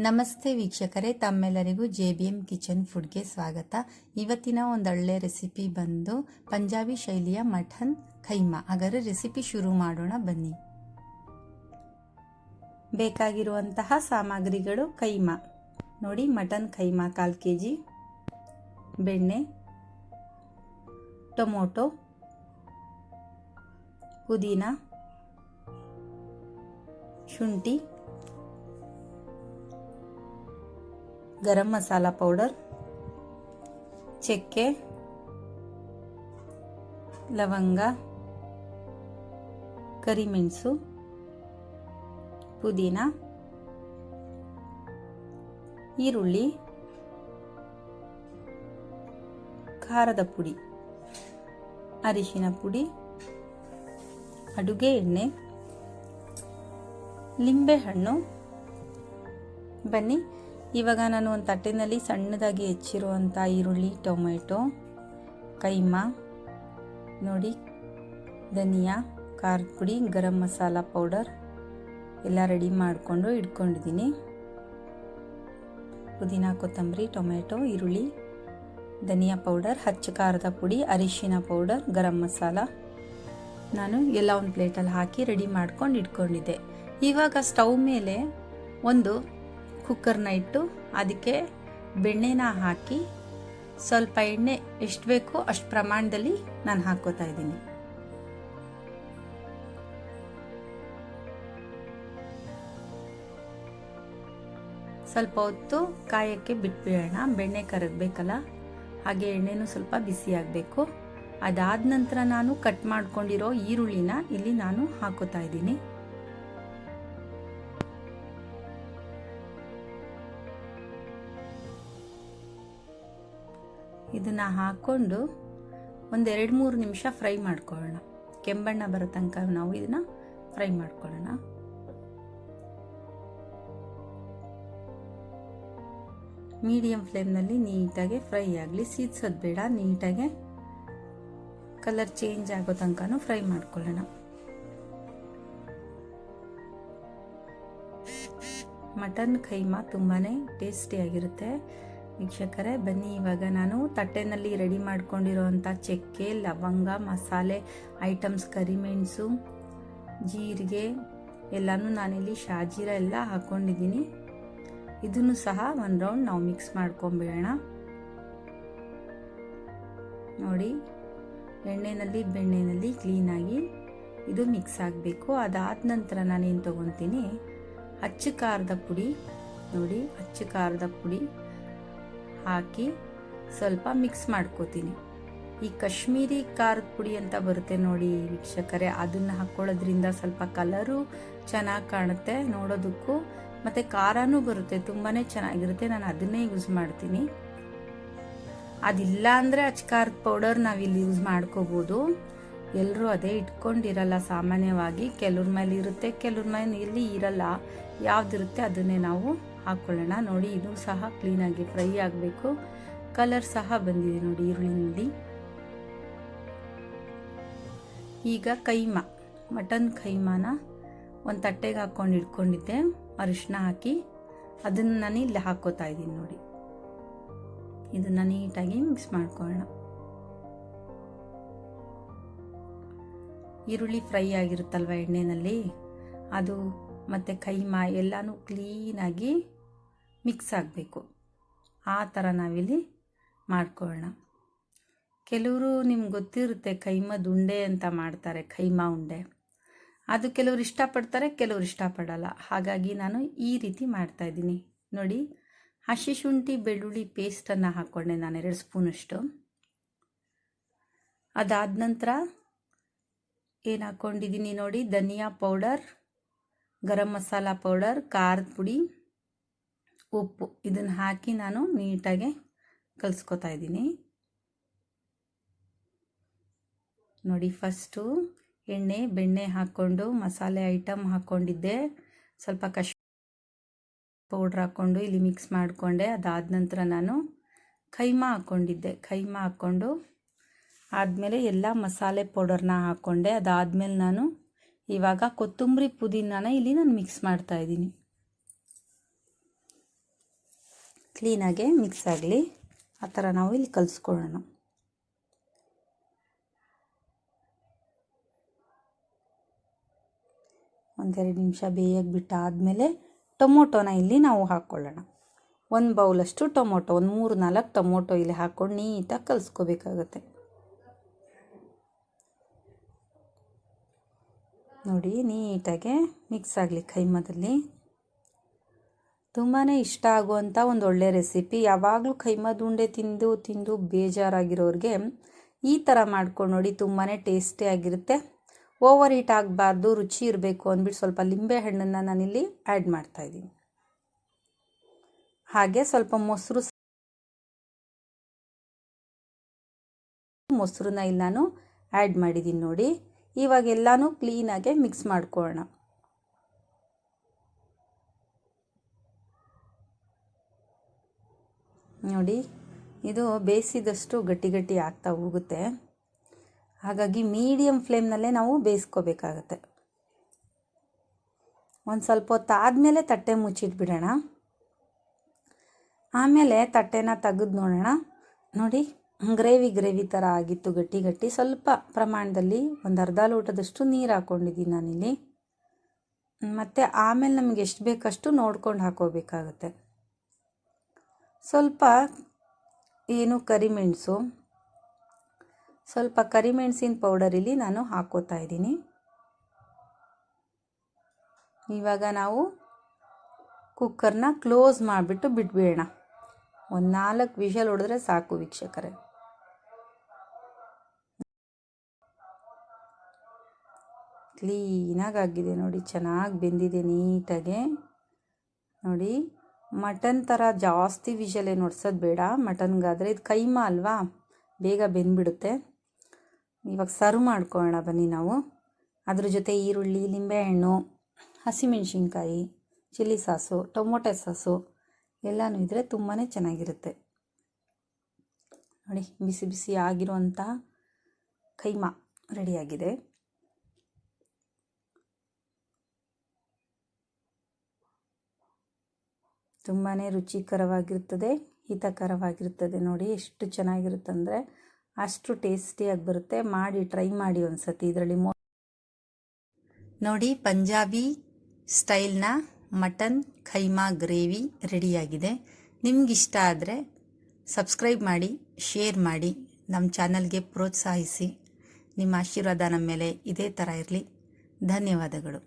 ನಮಸ್ತೆ ವೀಕ್ಷಕರೇ, ತಮ್ಮೆಲ್ಲರಿಗೂ ಜೆ ಬಿ ಎಂ ಕಿಚನ್ ಫುಡ್ಗೆ ಸ್ವಾಗತ. ಇವತ್ತಿನ ಒಂದು ಒಳ್ಳೆ ರೆಸಿಪಿ ಬಂದು ಪಂಜಾಬಿ ಶೈಲಿಯ ಮಟನ್ ಖೈಮಾ. ಹಾಗಾದರೆ ರೆಸಿಪಿ ಶುರು ಮಾಡೋಣ, ಬನ್ನಿ. ಬೇಕಾಗಿರುವಂತಹ ಸಾಮಗ್ರಿಗಳು ಕೈಮಾ ನೋಡಿ, ಮಟನ್ ಖೈಮಾ ಕಾಲು ಕೆ ಜಿ ಬೆಣ್ಣೆ, ಟೊಮೊಟೊ, ಪುದೀನ, ಶುಂಠಿ. ಗರಂ ಮಸಾಲ ಪೌಡರ್, ಚಕ್ಕೆ, ಲವಂಗ, ಕರಿಮೆಣಸು, ಪುದೀನ, ಈರುಳ್ಳಿ, ಖಾರದ ಪುಡಿ, ಅರಿಶಿನ ಪುಡಿ, ಅಡುಗೆ ಎಣ್ಣೆ, ಲಿಂಬೆಹಣ್ಣು, ಬನ್ನಿ ಇವಾಗ ನಾನು ಒಂದು ತಟ್ಟೆನಲ್ಲಿ ಸಣ್ಣದಾಗಿ ಹೆಚ್ಚಿರುವಂಥ ಈರುಳ್ಳಿ, ಟೊಮೆಟೊ, ಕೈಮ, ನೋಡಿ, ಧನಿಯಾ, ಖಾರದ ಪುಡಿ, ಗರಂ ಮಸಾಲ ಪೌಡರ್ ಎಲ್ಲ ರೆಡಿ ಮಾಡಿಕೊಂಡು ಇಟ್ಕೊಂಡಿದ್ದೀನಿ. ಪುದೀನ, ಕೊತ್ತಂಬರಿ, ಟೊಮೆಟೊ, ಈರುಳ್ಳಿ, ಧನಿಯಾ ಪೌಡರ್, ಹಚ್ಚ ಖಾರದ ಪುಡಿ, ಅರಿಶಿನ ಪೌಡರ್, ಗರಂ ಮಸಾಲ ನಾನು ಎಲ್ಲ ಒಂದು ಪ್ಲೇಟಲ್ಲಿ ಹಾಕಿ ರೆಡಿ ಮಾಡ್ಕೊಂಡು ಇಟ್ಕೊಂಡಿದ್ದೆ. ಇವಾಗ ಸ್ಟವ್ ಮೇಲೆ ಒಂದು ಕುಕ್ಕರ್ನ ಇಟ್ಟು ಅದಕ್ಕೆ ಬೆಣ್ಣೆನ ಹಾಕಿ ಸ್ವಲ್ಪ ಎಣ್ಣೆ ಎಷ್ಟು ಬೇಕೋ ಅಷ್ಟು ಪ್ರಮಾಣದಲ್ಲಿ ನಾನು ಹಾಕೋತಾ ಇದ್ದೀನಿ. ಸ್ವಲ್ಪ ಹೊತ್ತು ಕಾಯಕ್ಕೆ ಬಿಟ್ಬಿಡೋಣ. ಬೆಣ್ಣೆ ಕರಗಬೇಕಲ್ಲ, ಹಾಗೆ ಎಣ್ಣೆನು ಸ್ವಲ್ಪ ಬಿಸಿ ಆಗಬೇಕು. ಅದಾದ ನಂತರ ನಾನು ಕಟ್ ಮಾಡ್ಕೊಂಡಿರೋ ಈರುಳ್ಳಿನ ಇಲ್ಲಿ ನಾನು ಹಾಕೋತಾ ಇದ್ದೀನಿ. ಇದನ್ನು ಹಾಕ್ಕೊಂಡು ಒಂದು ಎರಡು ಮೂರು ನಿಮಿಷ ಫ್ರೈ ಮಾಡ್ಕೊಳ್ಳೋಣ. ಕೆಂಬಣ್ಣ ಬರೋ ತನಕ ನಾವು ಇದನ್ನು ಫ್ರೈ ಮಾಡ್ಕೊಳ್ಳೋಣ. ಮೀಡಿಯಂ ಫ್ಲೇಮ್ನಲ್ಲಿ ನೀಟಾಗಿ ಫ್ರೈ ಆಗಲಿ, ಸೀದ್ಸೋದು ಬೇಡ, ನೀಟಾಗೆ ಕಲರ್ ಚೇಂಜ್ ಆಗೋ ತನಕನೂ ಫ್ರೈ ಮಾಡ್ಕೊಳ್ಳೋಣ. ಮಟನ್ ಖೈಮಾ ತುಂಬಾ ಟೇಸ್ಟಿಯಾಗಿರುತ್ತೆ ವೀಕ್ಷಕರೇ, ಬನ್ನಿ, ಇವಾಗ ನಾನು ತಟ್ಟೆನಲ್ಲಿ ರೆಡಿ ಮಾಡ್ಕೊಂಡಿರೋವಂಥ ಚಕ್ಕೆ, ಲವಂಗ, ಮಸಾಲೆ ಐಟಮ್ಸ್ ಕರಿಮೆಣಸು ಜೀರಿಗೆ, ಎಲ್ಲನೂ ನಾನಿಲ್ಲಿ ಶಾಜೀರ ಎಲ್ಲ ಹಾಕ್ಕೊಂಡಿದ್ದೀನಿ ಇದನ್ನು ಸಹ ಒಂದು ರೌಂಡ್ ನಾವು ಮಿಕ್ಸ್ ಮಾಡ್ಕೊಂಬಿಡೋಣ. ನೋಡಿ, ಎಣ್ಣೆನಲ್ಲಿ, ಬೆಣ್ಣೆನಲ್ಲಿ ಕ್ಲೀನಾಗಿ ಇದು ಮಿಕ್ಸ್ ಆಗಬೇಕು. ಅದಾದ ನಂತರ ನಾನೇನು ತೊಗೊತೀನಿ, ಅಚ್ಚು ಖಾರದ ಪುಡಿ. ನೋಡಿ, ಅಚ್ಚು ಖಾರದ ಪುಡಿ. ಹಾಕಿ ಸ್ವಲ್ಪ ಮಿಕ್ಸ್ ಮಾಡ್ಕೋತೀನಿ. ಈ ಕಾಶ್ಮೀರಿ ಖಾರದ ಪುಡಿ ಅಂತ ಬರುತ್ತೆ ನೋಡಿ ವೀಕ್ಷಕರೇ, ಅದನ್ನು ಹಾಕ್ಕೊಳ್ಳೋದ್ರಿಂದ ಸ್ವಲ್ಪ ಕಲರು ಚೆನ್ನಾಗಿ ಕಾಣುತ್ತೆ ನೋಡೋದಕ್ಕೂ. ಮತ್ತು ಖಾರನೂ ಬರುತ್ತೆ ತುಂಬಾ ಚೆನ್ನಾಗಿರುತ್ತೆ, ನಾನು ಅದನ್ನೇ ಯೂಸ್ ಮಾಡ್ತೀನಿ. ಅದಿಲ್ಲ ಅಂದರೆ ಅಚ್ಕಾರದ ಪೌಡರ್ ನಾವಿಲ್ಲಿ ಯೂಸ್ ಮಾಡ್ಕೋಬೋದು. ಎಲ್ಲರೂ ಅದೇ ಇಟ್ಕೊಂಡಿರಲ್ಲ ಸಾಮಾನ್ಯವಾಗಿ, ಕೆಲವ್ರ ಮೇಲೆ ಇರುತ್ತೆ ಕೆಲವ್ರ ಮೇಲೆ ಇಲ್ಲಿ ಇರಲ್ಲ. ಯಾವುದಿರುತ್ತೆ ಅದನ್ನೇ ನಾವು ಹಾಕ್ಕೊಳ್ಳೋಣ ನೋಡಿ, ಇದು ಸಹ ಕ್ಲೀನಾಗಿ ಫ್ರೈ ಆಗಬೇಕು. ಕಲರ್ ಸಹ ಬಂದಿದೆ ನೋಡಿ ಈರುಳ್ಳಿನಲ್ಲಿ. ಈಗ ಕೈಮಾ ಮಟನ್ ಕೈಮಾನ ಒಂದು ತಟ್ಟೆಗೆ ಹಾಕ್ಕೊಂಡು ಇಟ್ಕೊಂಡಿದ್ದೆ. ಅರಿಶಿನ ಹಾಕಿ ಅದನ್ನು ನಾನು ಇಲ್ಲಿ ಹಾಕೋತಾ ಇದ್ದೀನಿ ನೋಡಿ. ಇದನ್ನು ನೀಟಾಗಿ ಮಿಕ್ಸ್ ಮಾಡ್ಕೊಳ್ಳೋಣ. ಈರುಳ್ಳಿ ಫ್ರೈ ಆಗಿರುತ್ತಲ್ವ ಎಣ್ಣೆಯಲ್ಲಿ ಅದು ಮತ್ತು ಕೈಮಾ ಎಲ್ಲನೂ ಕ್ಲೀನಾಗಿ ಮಿಕ್ಸ್ ಆಗಬೇಕು. ಆ ಥರ ನಾವಿಲ್ಲಿ ಮಾಡ್ಕೊಳ್ಳೋಣ. ಕೆಲವರು ನಿಮ್ಗೆ ಗೊತ್ತಿರುತ್ತೆ ಕೈಮದ ಉಂಡೆ ಅಂತ ಮಾಡ್ತಾರೆ ಕೈಮಾ ಉಂಡೆ. ಅದು ಕೆಲವರು ಇಷ್ಟಪಡ್ತಾರೆ, ಕೆಲವರು ಇಷ್ಟಪಡಲ್ಲ. ಹಾಗಾಗಿ ನಾನು ಈ ರೀತಿ ಮಾಡ್ತಾಯಿದ್ದೀನಿ ನೋಡಿ, ಹಸಿ ಶುಂಠಿ, ಬೆಳ್ಳುಳ್ಳಿ ಪೇಸ್ಟನ್ನು ಹಾಕ್ಕೊಂಡೆ ನಾನು ಎರಡು ಸ್ಪೂನಷ್ಟು. ಅದಾದ ನಂತರ ಏನು ಹಾಕ್ಕೊಂಡಿದ್ದೀನಿ ನೋಡಿ, ಧನಿಯಾ ಪೌಡರ್ ಗರಂ ಮಸಾಲ ಪೌಡರ್, ಖಾರದ ಪುಡಿ, ಉಪ್ಪು. ಇದನ್ನು ಹಾಕಿ ನಾನು ನೀಟಾಗಿ ಕಲಿಸ್ಕೊತಾ ಇದ್ದೀನಿ. ನೋಡಿ, ಫಸ್ಟು ಎಣ್ಣೆ, ಬೆಣ್ಣೆ ಹಾಕ್ಕೊಂಡು, ಮಸಾಲೆ ಐಟಮ್ ಹಾಕ್ಕೊಂಡಿದ್ದೆ ಸ್ವಲ್ಪ ಕಶ್ ಪೌಡ್ರ್ ಹಾಕ್ಕೊಂಡು ಇಲ್ಲಿ ಮಿಕ್ಸ್ ಮಾಡಿಕೊಂಡೆ. ಅದಾದ ನಂತರ ನಾನು ಕೈಮಾ ಹಾಕ್ಕೊಂಡಿದ್ದೆ. ಕೈಮಾ ಹಾಕ್ಕೊಂಡು ಆದಮೇಲೆ ಎಲ್ಲ ಮಸಾಲೆ ಪೌಡರ್ನ ಹಾಕ್ಕೊಂಡೆ. ಅದಾದಮೇಲೆ ನಾನು ಇವಾಗ ಕೊತ್ತಂಬರಿ ಪುದೀನಾನ ಇಲ್ಲಿ ನಾನು ಮಿಕ್ಸ್ ಮಾಡ್ತಾ ಇದ್ದೀನಿ. ಕ್ಲೀನಾಗೆ ಮಿಕ್ಸ್ ಆಗಲಿ. ಆ ಥರ ನಾವು ಇಲ್ಲಿ ಕಲಿಸ್ಕೊಳ್ಳೋಣ. ಒಂದೆರಡು ನಿಮಿಷ ಬೇಯಕ್ಕೆ ಬಿಟ್ಟಾದಮೇಲೆ ಟೊಮೊಟೊನ ಇಲ್ಲಿ ನಾವು ಹಾಕ್ಕೊಳ್ಳೋಣ. ಒಂದು ಬೌಲಷ್ಟು ಟೊಮೊಟೊ, ಒಂದು ಮೂರು ನಾಲ್ಕು ಟೊಮೊಟೊ ಇಲ್ಲಿ ಹಾಕ್ಕೊಂಡು ನೀಟಾಗಿ ಕಲಿಸ್ಕೋಬೇಕಾಗತ್ತೆ. ನೋಡಿ, ನೀಟಾಗೆ ಮಿಕ್ಸ್ ಆಗಲಿ ಕೈಮದಲ್ಲಿ ತುಂಬಾ ಇಷ್ಟ ಆಗುವಂಥ ಒಂದು ಒಳ್ಳೆ ರೆಸಿಪಿ ಯಾವಾಗಲೂ ಕೈಮದ ಉಂಡೆ ತಿಂದು ತಿಂದು ಬೇಜಾರಾಗಿರೋರಿಗೆ ಈ ಥರ ಮಾಡ್ಕೊಂಡು ನೋಡಿ ತುಂಬಾ ಟೇಸ್ಟಿಯಾಗಿರುತ್ತೆ ಓವರ್ ಹೀಟ್ ಆಗಬಾರ್ದು, ರುಚಿ ಇರಬೇಕು ಅಂದ್ಬಿಟ್ಟು ಸ್ವಲ್ಪ ಲಿಂಬೆ ಹಣ್ಣನ್ನು ನಾನಿಲ್ಲಿ ಆ್ಯಡ್ ಮಾಡ್ತಾಯಿದ್ದೀನಿ ಹಾಗೆ ಸ್ವಲ್ಪ ಮೊಸರು ಮೊಸರನ್ನ ಇಲ್ಲಿ ನಾನು ಆ್ಯಡ್ ಮಾಡಿದ್ದೀನಿ ನೋಡಿ. ಇವಾಗ ಎಲ್ಲನೂ ಕ್ಲೀನಾಗೆ ಮಿಕ್ಸ್ ಮಾಡ್ಕೊಳ್ಳೋಣ ನೋಡಿ, ಇದು ಬೇಯಿಸಿದಷ್ಟು ಗಟ್ಟಿ ಗಟ್ಟಿ ಆಗ್ತಾ ಹೋಗುತ್ತೆ ಹಾಗಾಗಿ ಮೀಡಿಯಮ್ ಫ್ಲೇಮ್ನಲ್ಲೇ ನಾವು ಬೇಯಿಸ್ಕೋಬೇಕಾಗತ್ತೆ. ಒಂದು ಸ್ವಲ್ಪ ಹೊತ್ತಾದಮೇಲೆ ತಟ್ಟೆ ಮುಚ್ಚಿಟ್ಬಿಡೋಣ. ಆಮೇಲೆ ತಟ್ಟೆನ ತೆಗೆದು ನೋಡೋಣ. ನೋಡಿ ಗ್ರೇವಿ ಗ್ರೇವಿ ಥರ ಆಗಿತ್ತು, ಗಟ್ಟಿ ಗಟ್ಟಿ. ಸ್ವಲ್ಪ ಪ್ರಮಾಣದಲ್ಲಿ ಒಂದು ಅರ್ಧ ಲೋಟದಷ್ಟು ನೀರು ಹಾಕ್ಕೊಂಡಿದ್ದೀನಿ ನಾನಿಲ್ಲಿ. ಮತ್ತು ಆಮೇಲೆ ನಮಗೆ ಎಷ್ಟು ಬೇಕಷ್ಟು ನೋಡ್ಕೊಂಡು ಹಾಕೋಬೇಕಾಗತ್ತೆ. ಸ್ವಲ್ಪ ಏನು ಕರಿಮೆಣಸು, ಸ್ವಲ್ಪ ಕರಿಮೆಣಸಿನ ಪೌಡರ್ ಇಲ್ಲಿ ನಾನು ಹಾಕೋತಾ ಇದ್ದೀನಿ. ಇವಾಗ ನಾವು ಕುಕ್ಕರ್ನ ಕ್ಲೋಸ್ ಮಾಡಿಬಿಟ್ಟು ಬಿಡಬೇಡ ಒಂದು ನಾಲ್ಕು ವಿಷಲ್ ಹೊಡೆದ್ರೆ ಸಾಕು ವೀಕ್ಷಕರೇ. ಕ್ಲೀನಾಗಿ ಆಗಿದೆ ನೋಡಿ, ಚೆನ್ನಾಗಿ ಬೆಂದಿದೆ ನೀಟಾಗೆ. ನೋಡಿ, ಮಟನ್ ಥರ ಜಾಸ್ತಿ ವಿಷಲೇ ನೋಡ್ಸೋದು ಬೇಡ. ಮಟನ್ಗಾದರೆ ಇದು ಕೈಮಾ ಅಲ್ವಾ? ಬೇಗ ಬೆಂದ್ಬಿಡುತ್ತೆ. ಇವಾಗ ಸರ್ವ್ ಮಾಡ್ಕೊಳ್ಳೋಣ ಬನ್ನಿ ನಾವು. ಅದ್ರ ಜೊತೆ ಈರುಳ್ಳಿ ಲಿಂಬೆಹಣ್ಣು ಹಸಿಮೆಣ್ಸಿನ್ಕಾಯಿ, ಚಿಲ್ಲಿ ಸಾಸು, ಟೊಮೊಟೊ ಸಾಸು ಎಲ್ಲನೂ ಇದ್ದರೆ ತುಂಬಾ ಚೆನ್ನಾಗಿರುತ್ತೆ. ನೋಡಿ, ಬಿಸಿ ಬಿಸಿ ಆಗಿರುವಂಥ ಕೈಮಾ ರೆಡಿಯಾಗಿದೆ ತುಂಬಾ ರುಚಿಕರವಾಗಿರ್ತದೆ, ಹಿತಕರವಾಗಿರ್ತದೆ ನೋಡಿ ಎಷ್ಟು ಚೆನ್ನಾಗಿರುತ್ತೆ ಅಂದರೆ ಅಷ್ಟು ಟೇಸ್ಟಿಯಾಗಿ ಬರುತ್ತೆ. ಮಾಡಿ ಟ್ರೈ ಮಾಡಿ ಒಂದು ಸತಿ ಇದರಲ್ಲಿ ಮೋ ನೋಡಿ ಪಂಜಾಬಿ ಸ್ಟೈಲ್ನ ಮಟನ್ ಖೈಮಾ ಗ್ರೇವಿ ರೆಡಿಯಾಗಿದೆ. ನಿಮಗಿಷ್ಟ ಆದರೆ ಸಬ್ಸ್ಕ್ರೈಬ್ ಮಾಡಿ, ಶೇರ್ ಮಾಡಿ, ನಮ್ಮ ಚಾನಲ್ಗೆ ಪ್ರೋತ್ಸಾಹಿಸಿ. ನಿಮ್ಮ ಆಶೀರ್ವಾದ ನಮ್ಮ ಮೇಲೆ ಇದೇ ಥರ ಇರಲಿ. ಧನ್ಯವಾದಗಳು.